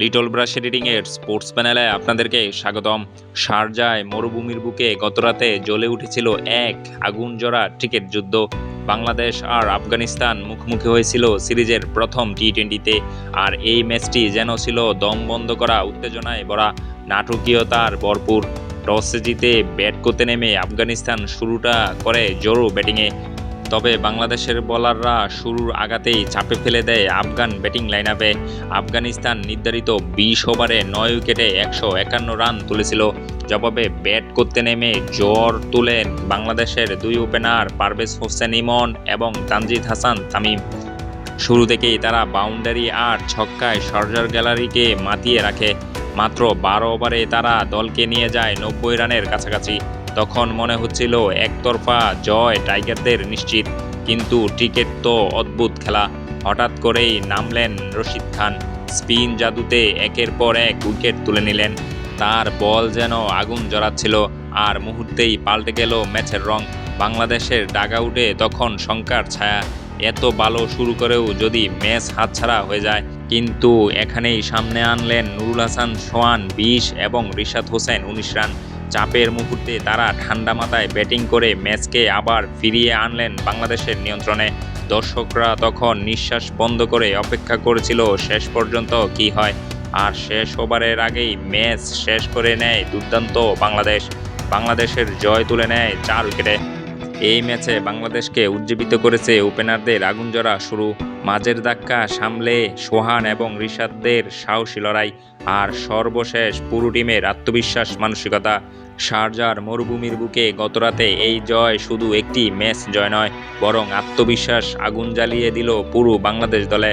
Little brush editing এর sports প্যানেলে আপনাদেরকে স্বাগতম। শারজায় মরুভূমির বুকে গতরাতে জ্বলে উঠেছিল এক আগুন জোড়া ক্রিকেট যুদ্ধ। বাংলাদেশ আর আফগানিস্তান মুখোমুখি হয়েছিল সিরিজের প্রথম টি টোয়েন্টিতে আর এই ম্যাচটি যেন ছিল দম বন্ধ করা উত্তেজনায় ভরা নাটকীয়তার ভরপুর। টসে জিতে ব্যাট করতে নেমে আফগানিস্তান শুরুটা করে জোরো ব্যাটিংয়ে। তবে বাংলাদেশের বোলাররা শুরুর আগাতেই চাপে ফেলে দেয় আফগান ব্যাটিং লাইন আপে আফগানিস্তান নির্ধারিত বিশ ওভারে নয় উইকেটে একশো একান্ন রান তুলেছিল। জবাবে ব্যাট করতে নেমে জ্বর তুলেন বাংলাদেশের দুই ওপেনার পারভেজ হোসেন ইমন এবং তানজিদ হাসান তামিম। শুরু থেকেই তারা বাউন্ডারি আর ছক্কায় সর্জার গ্যালারিকে মাতিয়ে রাখে। মাত্র বারো ওভারে তারা দলকে নিয়ে যায় নব্বই রানের কাছাকাছি। তখন মনে হচ্ছিল একতরফা জয় টাইগারদের নিশ্চিত, কিন্তু ক্রিকেট তো অদ্ভুত খেলা। হঠাৎ করেই নামলেন রশিদ খান। স্পিন জাদুতে একের পর এক উইকেট তুলে নিলেন। তার বল যেন আগুন জড়াচ্ছিল আর মুহূর্তেই পাল্টে গেল ম্যাচের রং। বাংলাদেশের ডাগাউটে তখন শঙ্কার ছায়া। এত ভালো শুরু করেও যদি ম্যাচ হাতছাড়া হয়ে যায়, কিন্তু এখানেই সামনে আনলেন নুরুল হাসান, সোয়ান, বিশ এবং রিশাদ হোসেন, উনিশ রান। চাপের মুহূর্তে তারা ঠান্ডা মাথায় ব্যাটিং করে ম্যাচকে আবার ফিরিয়ে আনলেন বাংলাদেশের নিয়ন্ত্রণে। দর্শকরা তখন নিঃশ্বাস বন্ধ করে অপেক্ষা করেছিল, শেষ পর্যন্ত কি হয়? আর শেষ ওভারের আগেই ম্যাচ শেষ করে নেয় দুর্দান্ত বাংলাদেশ। বাংলাদেশের জয় তুলে নেয় চার উইকেটে। এই ম্যাচে বাংলাদেশকে উজ্জীবিত করেছে ওপেনারদের আগুনজরা শুরু। মাঝের ধাক্কা সামলে সোহান এবং ঋষাদদের সাহসী লড়াই আর সর্বশেষ পুরো টিমের আত্মবিশ্বাস, মানসিকতা। শারজার মরুভূমির বুকে গতরাতে এই জয় শুধু একটি ম্যাচ জয় নয়, বরং আত্মবিশ্বাস আগুন জ্বালিয়ে দিল পুরো বাংলাদেশ দলে।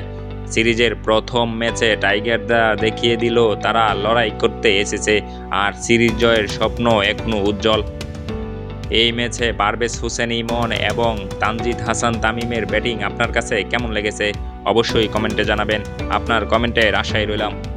সিরিজের প্রথম ম্যাচে টাইগাররা দেখিয়ে দিল তারা লড়াই করতে এসেছে, আর সিরিজ জয়ের স্বপ্ন এখনও উজ্জ্বল। এই ম্যাচে পারভেজ হুসেন ইমন এবং তানজিদ হাসান তামিমের ব্যাটিং আপনার কাছে কেমন লেগেছে? অবশ্যই কমেন্টে জানাবেন। আপনার কমেন্টের আশায় রইলাম।